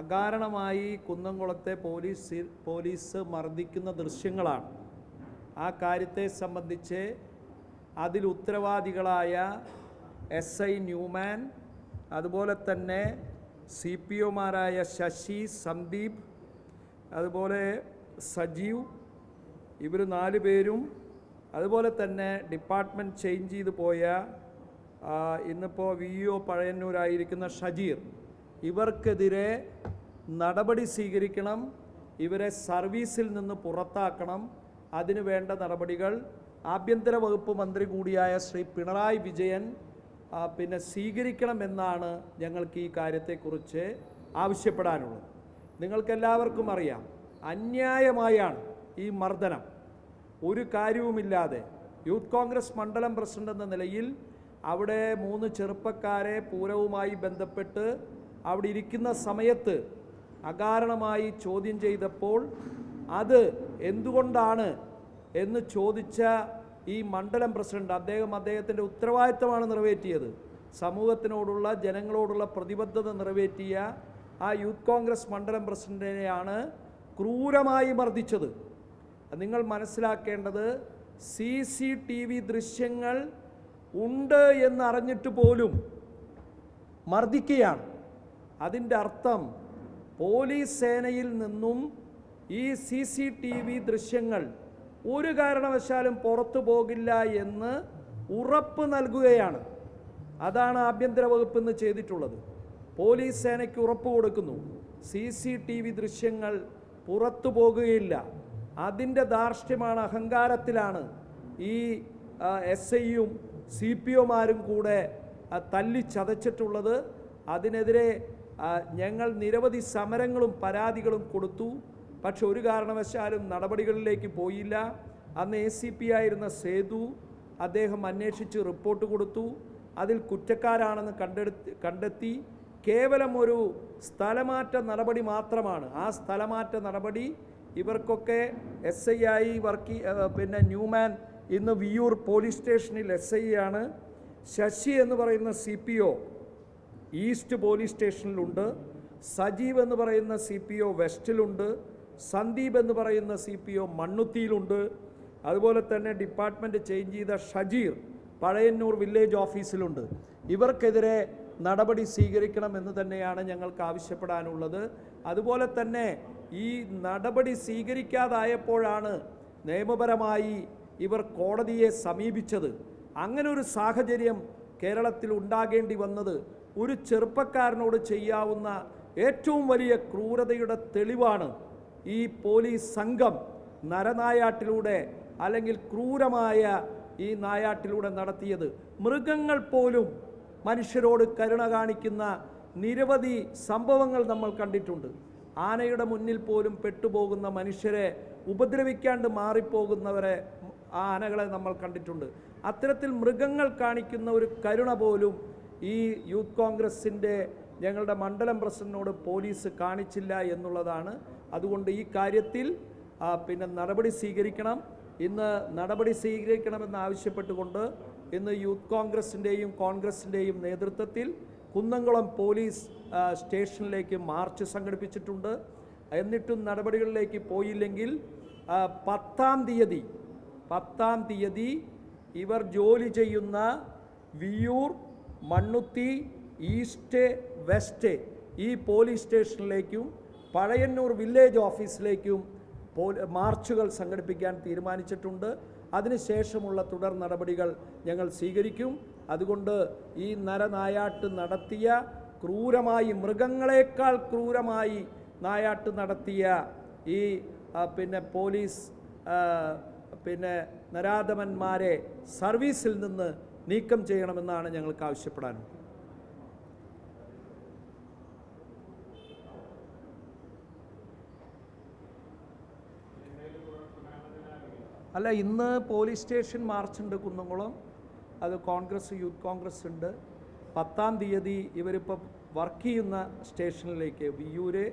അകാരണമായി കുന്നംകുളത്തെ police police മർദ്ദിക്കുന്ന ദൃശ്യങ്ങളാണ്. ആ കാര്യത്തെ സംബന്ധിച്ച് അതിൽ ഉത്തരവാദികളായ എസ് ഐ ന്യൂമാൻ അതുപോലെ തന്നെ സി പി ഒമാരായ ശശി സന്ദീപ് അതുപോലെ സജീവ് ഇവർ നാല് പേരും അതുപോലെ തന്നെ ഡിപ്പാർട്ട്മെന്റ് ചേഞ്ച് ചെയ്ത് പോയ ഇന്നിപ്പോൾ വി ഒ പഴയന്നൂരായിരിക്കുന്ന ഷജീർ. ഇവർക്കെതിരെ നടപടി സ്വീകരിക്കണം ഇവരെ സർവീസിൽ നിന്ന് പുറത്താക്കണം. അതിനു വേണ്ട നടപടികൾ ആഭ്യന്തര വകുപ്പ് മന്ത്രി കൂടിയായ ശ്രീ പിണറായി വിജയൻ പിന്നെ സ്വീകരിക്കണമെന്നാണ് ഞങ്ങൾക്ക് ഈ കാര്യത്തെക്കുറിച്ച് ആവശ്യപ്പെടാനുള്ളത്. നിങ്ങൾക്കെല്ലാവർക്കും അറിയാം അന്യായമായാണ് ഈ മർദ്ദനം. ഒരു കാര്യവുമില്ലാതെ യൂത്ത് കോൺഗ്രസ് മണ്ഡലം പ്രസിഡന്റ് എന്ന നിലയിൽ അവിടെ മൂന്ന് ചെറുപ്പക്കാരെ പൂരവുമായി ബന്ധപ്പെട്ട് അവിടെ ഇരിക്കുന്ന സമയത്ത് അകാരണമായി ചോദ്യം ചെയ്തപ്പോൾ അത് എന്തുകൊണ്ടാണ് എന്ന് ചോദിച്ച ഈ മണ്ഡലം പ്രസിഡന്റ് അദ്ദേഹം അദ്ദേഹത്തിന്റെ ഉത്തരവാദിത്തമാണ് നിറവേറ്റിയത്. സമൂഹത്തിനോടുള്ള ജനങ്ങളോടുള്ള പ്രതിബദ്ധത നിറവേറ്റിയ ആ യൂത്ത് കോൺഗ്രസ് മണ്ഡലം പ്രസിഡന്റിനെയാണ് ക്രൂരമായി മർദ്ദിച്ചത്. നിങ്ങൾ മനസ്സിലാക്കേണ്ടത് സി സി ടി വി ദൃശ്യങ്ങൾ ഉണ്ട് എന്നറിഞ്ഞിട്ട് പോലും മർദ്ദിക്കുകയാണ്. അതിന്റെ അർത്ഥം പോലീസ് സേനയിൽ നിന്നും ഈ സി സി ടി വി ദൃശ്യങ്ങൾ ഒരു കാരണവശാലും പുറത്തു പോകില്ല എന്ന് ഉറപ്പ് നൽകുകയാണ്. അതാണ് ആഭ്യന്തര വകുപ്പ് ഇന്ന് ചെയ്തിട്ടുള്ളത്. പോലീസ് സേനയ്ക്ക് ഉറപ്പ് കൊടുക്കുന്നു. സി സി ടി വി ദൃശ്യങ്ങൾ പുറത്തു പോകുകയില്ല. അതിന്റെ ധാർഷ്ട്യമാണ് അഹങ്കാരത്തിലാണ് ഈ എസ് ഐയും സി പി ഒമാരും കൂടെ തല്ലിച്ചതച്ചിട്ടുള്ളത് അതിനെതിരെ ഞങ്ങൾ നിരവധി സമരങ്ങളും പരാതികളും കൊടുത്തു. പക്ഷെ ഒരു കാരണവശാലും നടപടികളിലേക്ക് പോയില്ല. അന്ന് എ സി പി ആയിരുന്ന സേതു അദ്ദേഹം അന്വേഷിച്ച് റിപ്പോർട്ട് കൊടുത്തു. അതിൽ കുറ്റക്കാരാണെന്ന് കണ്ടെടുത്ത് കണ്ടെത്തി. കേവലം ഒരു സ്ഥലമാറ്റ നടപടി മാത്രമാണ്. ആ സ്ഥലമാറ്റ നടപടി ഇവർക്കൊക്കെ എസ് ഐ ആയി വർക്ക് പിന്നെ ന്യൂമാൻ ഇന്ന് വിയൂർ പോലീസ് സ്റ്റേഷനിൽ എസ് ഐ ആണ്. ശശി എന്ന് പറയുന്ന C P O east police സ്റ്റേഷനിലുണ്ട്. Sajeev എന്ന് പറയുന്ന സി പി ഒ വെസ്റ്റിലുണ്ട്. സന്ദീപ് എന്ന് പറയുന്ന സി പി ഒ മണ്ണുത്തിയിലുണ്ട്. അതുപോലെ തന്നെ ഡിപ്പാർട്ട്മെന്റ് ചേഞ്ച് ചെയ്ത ഷജീർ പഴയന്നൂർ വില്ലേജ് ഓഫീസിലുണ്ട്. ഇവർക്കെതിരെ നടപടി സ്വീകരിക്കണം എന്ന് തന്നെയാണ് ഞങ്ങൾക്ക് ആവശ്യപ്പെടാനുള്ളത്. അതുപോലെ തന്നെ ഈ നടപടി സ്വീകരിക്കാതായപ്പോഴാണ് നിയമപരമായി ഇവർ കോടതിയെ സമീപിച്ചത്. അങ്ങനെ ഒരു സാഹചര്യം കേരളത്തിൽ ഉണ്ടാകേണ്ടി വന്നത് ഒരു ചെറുപ്പക്കാരനോട് ചെയ്യാവുന്ന ഏറ്റവും വലിയ ക്രൂരതയുടെ തെളിവാണ് ഈ പോലീസ് സംഘം നരനായാട്ടിലൂടെ അല്ലെങ്കിൽ ക്രൂരമായ ഈ നായാട്ടിലൂടെ നടത്തിയത്. മൃഗങ്ങൾ പോലും മനുഷ്യരോട് കരുണ കാണിക്കുന്ന നിരവധി സംഭവങ്ങൾ നമ്മൾ കണ്ടിട്ടുണ്ട്. ആനയുടെ മുന്നിൽ പോലും പെട്ടുപോകുന്ന മനുഷ്യരെ ഉപദ്രവിക്കാണ്ട് മാറിപ്പോകുന്നവരെ ആ ആനകളെ നമ്മൾ കണ്ടിട്ടുണ്ട്. അത്തരത്തിൽ മൃഗങ്ങൾ കാണിക്കുന്ന ഒരു കരുണ പോലും ഈ യൂത്ത് കോൺഗ്രസിന്റെ ഞങ്ങളുടെ മണ്ഡലം പ്രസിഡന്റിനോട് പോലീസ് കാണിച്ചില്ല എന്നുള്ളതാണ്. അതുകൊണ്ട് ഈ കാര്യത്തിൽ പിന്നെ നടപടി സ്വീകരിക്കണം. ഇന്ന് നടപടി സ്വീകരിക്കണമെന്ന് ആവശ്യപ്പെട്ടുകൊണ്ട് ഇന്ന് യൂത്ത് കോൺഗ്രസിന്റെയും കോൺഗ്രസിന്റെയും നേതൃത്വത്തിൽ കുന്നംകുളം പോലീസ് സ്റ്റേഷനിലേക്ക് മാർച്ച് സംഘടിപ്പിച്ചിട്ടുണ്ട്. എന്നിട്ടും നടപടികളിലേക്ക് പോയില്ലെങ്കിൽ പത്താം തീയതി പത്താം തീയതി ഇവർ ജോലി ചെയ്യുന്ന വിയൂർ മണ്ണുത്തി ഈസ്റ്റ് വെസ്റ്റ് ഈ പോലീസ് സ്റ്റേഷനിലേക്കും പഴയന്നൂർ വില്ലേജ് ഓഫീസിലേക്കും മാർച്ചുകൾ സംഘടിപ്പിക്കാൻ തീരുമാനിച്ചിട്ടുണ്ട്. അതിനുശേഷമുള്ള തുടർ നടപടികൾ ഞങ്ങൾ സ്വീകരിക്കും. അതുകൊണ്ട് ഈ നരനായാട്ട് നടത്തിയ ക്രൂരമായി മൃഗങ്ങളെക്കാൾ ക്രൂരമായി നായാട്ട് നടത്തിയ ഈ പിന്നെ പോലീസ് പിന്നെ നരാധമന്മാരെ സർവീസിൽ നിന്ന് നീക്കം ചെയ്യണമെന്നാണ് ഞങ്ങൾക്ക് ആവശ്യപ്പെടാനുള്ളത് അല്ല ഇന്ന് പോലീസ് സ്റ്റേഷൻ മാർച്ചുണ്ട് കുന്നംകുളം. അത് കോൺഗ്രസ് യൂത്ത് കോൺഗ്രസ് ഉണ്ട്. പത്താം തീയതി ഇവരിപ്പോൾ വർക്ക് ചെയ്യുന്ന സ്റ്റേഷനിലേക്ക് Viyyur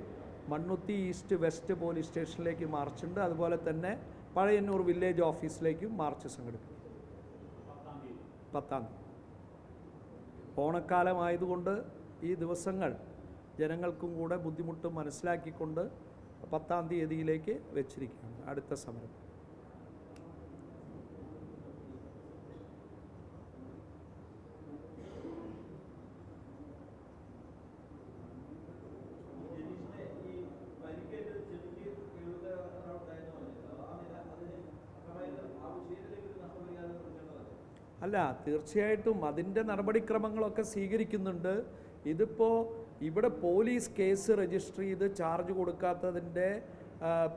Mannuthy east west police സ്റ്റേഷനിലേക്ക് മാർച്ചുണ്ട് അതുപോലെ തന്നെ പഴയന്നൂർ വില്ലേജ് ഓഫീസിലേക്കും മാർച്ച് സംഘടിപ്പിക്കും. പത്താം തീയതി. ഓണക്കാലമായതുകൊണ്ട് ഈ ദിവസങ്ങൾ ജനങ്ങൾക്കും കൂടെ ബുദ്ധിമുട്ട് മനസ്സിലാക്കിക്കൊണ്ട് പത്താം തീയതിയിലേക്ക് വെച്ചിരിക്കുകയാണ് അടുത്ത സമരം. അല്ല തീർച്ചയായിട്ടും അതിന്റെ നടപടിക്രമങ്ങളൊക്കെ സ്വീകരിക്കുന്നുണ്ട്. ഇതിപ്പോൾ ഇവിടെ പോലീസ് കേസ് രജിസ്റ്റർ ചെയ്ത് ചാർജ് കൊടുക്കാത്തതിന്റെ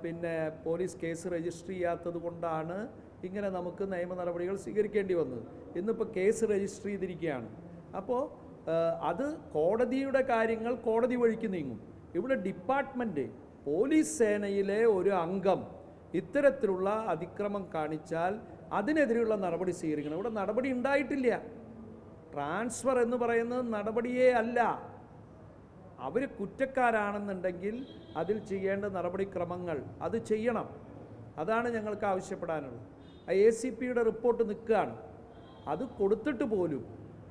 പിന്നെ പോലീസ് കേസ് രജിസ്റ്റർ ചെയ്യാത്തത് കൊണ്ടാണ് ഇങ്ങനെ നമുക്ക് നിയമ നടപടികൾ സ്വീകരിക്കേണ്ടി വന്നത്. ഇന്നിപ്പോൾ കേസ് രജിസ്റ്റർ ചെയ്തിരിക്കുകയാണ്. അപ്പോൾ അത് കോടതിയുടെ കാര്യങ്ങൾ കോടതി വഴിക്ക് നീങ്ങും. ഇവിടെ ഡിപ്പാർട്ട്മെന്റ് പോലീസ് സേനയിലെ ഒരു അംഗം ഇത്തരത്തിലുള്ള അതിക്രമം കാണിച്ചാൽ അതിനെതിരെയുള്ള നടപടി സ്വീകരിക്കണം. ഇവിടെ നടപടി ഉണ്ടായിട്ടില്ല. ട്രാൻസ്ഫർ എന്ന് പറയുന്നത് നടപടിയേ അല്ല. അവർ കുറ്റക്കാരാണെന്നുണ്ടെങ്കിൽ അതിൽ ചെയ്യേണ്ട നടപടിക്രമങ്ങൾ അത് ചെയ്യണം. അതാണ് ഞങ്ങൾക്ക് ആവശ്യപ്പെടാനുള്ളത്. ആ എ സി പിയുടെ റിപ്പോർട്ട് നിൽക്കുകയാണ്. അത് കൊടുത്തിട്ട് പോലും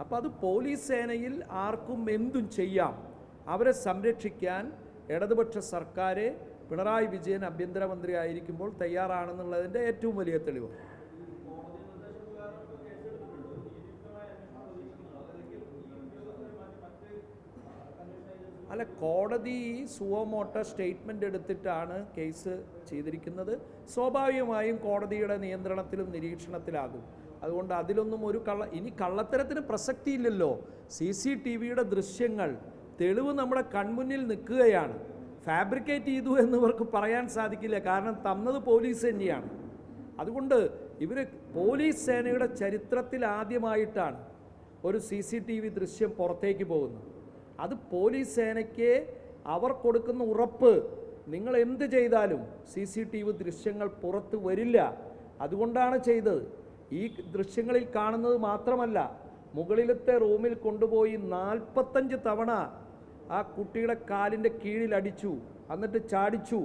അപ്പോൾ അത് പോലീസ് സേനയിൽ ആർക്കും എന്തും ചെയ്യാം. അവരെ സംരക്ഷിക്കാൻ ഇടതുപക്ഷ സർക്കാർ പിണറായി വിജയൻ ആയിരിക്കുമ്പോൾ തയ്യാറാണെന്നുള്ളതിന്റെ ഏറ്റവും വലിയ തെളിവ്. അല്ല കോടതി സുവമോട്ട സ്റ്റേറ്റ്മെന്റ് എടുത്തിട്ടാണ് കേസ് ചെയ്തിരിക്കുന്നത്. സ്വാഭാവികമായും കോടതിയുടെ നിയന്ത്രണത്തിലും നിരീക്ഷണത്തിലാകും. അതുകൊണ്ട് അതിലൊന്നും ഒരു കള്ള ഇനി കള്ളത്തരത്തിന് പ്രസക്തിയില്ലല്ലോ. സി സി ടി വിയുടെ ദൃശ്യങ്ങൾ തെളിവ് നമ്മുടെ കൺമുന്നിൽ നിൽക്കുകയാണ്. ഫാബ്രിക്കേറ്റ് ചെയ്തു എന്നിവർക്ക് പറയാൻ സാധിക്കില്ല. കാരണം തന്നത് പോലീസ് തന്നെയാണ്. അതുകൊണ്ട് ഇവർ പോലീസ് സേനയുടെ ചരിത്രത്തിൽ ആദ്യമായിട്ടാണ് ഒരു സി സി ടി വി ദൃശ്യം പുറത്തേക്ക് പോകുന്നത്. അത് പോലീസ് സേനയ്ക്ക് അവർ കൊടുക്കുന്ന ഉറപ്പ്. നിങ്ങൾ എന്ത് ചെയ്താലും സി സി ടി വി ദൃശ്യങ്ങൾ പുറത്ത് വരില്ല. അതുകൊണ്ടാണ് ചെയ്തത്. ഈ ദൃശ്യങ്ങളിൽ കാണുന്നത് മാത്രമല്ല മുകളിലത്തെ റൂമിൽ കൊണ്ടുപോയി നാൽപ്പത്തഞ്ച് തവണ ആ കുട്ടിയുടെ കാലിന്റെ കീഴിൽ അടിച്ചു എന്നിട്ട് ചാടിച്ചു.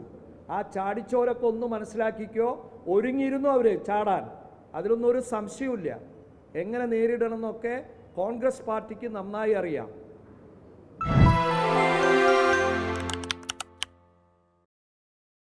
ആ ചാടിച്ചവരൊക്കെ ഒന്ന് മനസ്സിലാക്കിക്കോ ഒരുങ്ങിയിരുന്നു അവർ ചാടാൻ. അതിലൊന്നും ഒരു സംശയമില്ല എങ്ങനെ നേരിടണമെന്നൊക്കെ കോൺഗ്രസ് പാർട്ടിക്ക് നന്നായി അറിയാം.